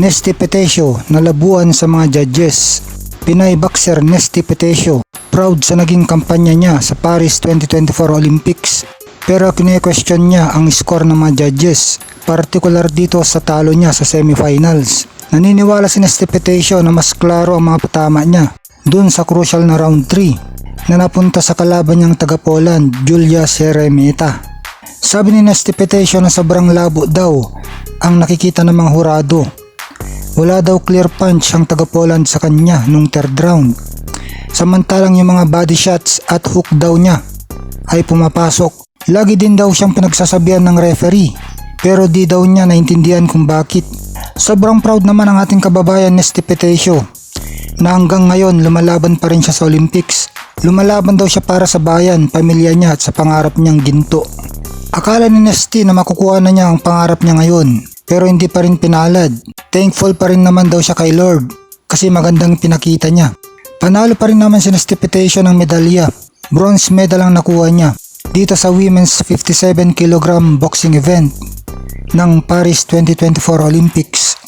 Nesty Petesio nalabuan sa mga judges. Pinay boxer Nesty Petesio proud sa naging kampanya niya sa Paris 2024 Olympics. Pero kine-question niya ang score ng mga judges, partikular dito sa talo niya sa semifinals. Naniniwala si Nesty Petesio na mas klaro ang mga patama niya dun sa crucial na round 3 na napunta sa kalaban niyang taga Poland, Julia Seremeta. Sabi ni Nesty Petesio na sobrang labo daw ang nakikita ng mga hurado. Wala daw clear punch ang taga Poland sa kanya nung third round. Samantalang yung mga body shots at hook daw niya ay pumapasok. Lagi din daw siyang pinagsasabihan ng referee pero di daw niya naintindihan kung bakit. Sobrang proud naman ang ating kababayan Nesty Petesio na hanggang ngayon lumalaban pa rin siya sa Olympics. Lumalaban daw siya para sa bayan, pamilya niya at sa pangarap niyang ginto. Akala ni Nesty na makukuha na niya ang pangarap niya ngayon pero hindi pa rin pinalad. Thankful pa rin naman daw siya kay Lord kasi magandang pinakita niya. Panalo pa rin naman si Nesty Petesio ng medalya. Bronze medal ang nakuha niya dito sa women's 57 kg boxing event ng Paris 2024 Olympics.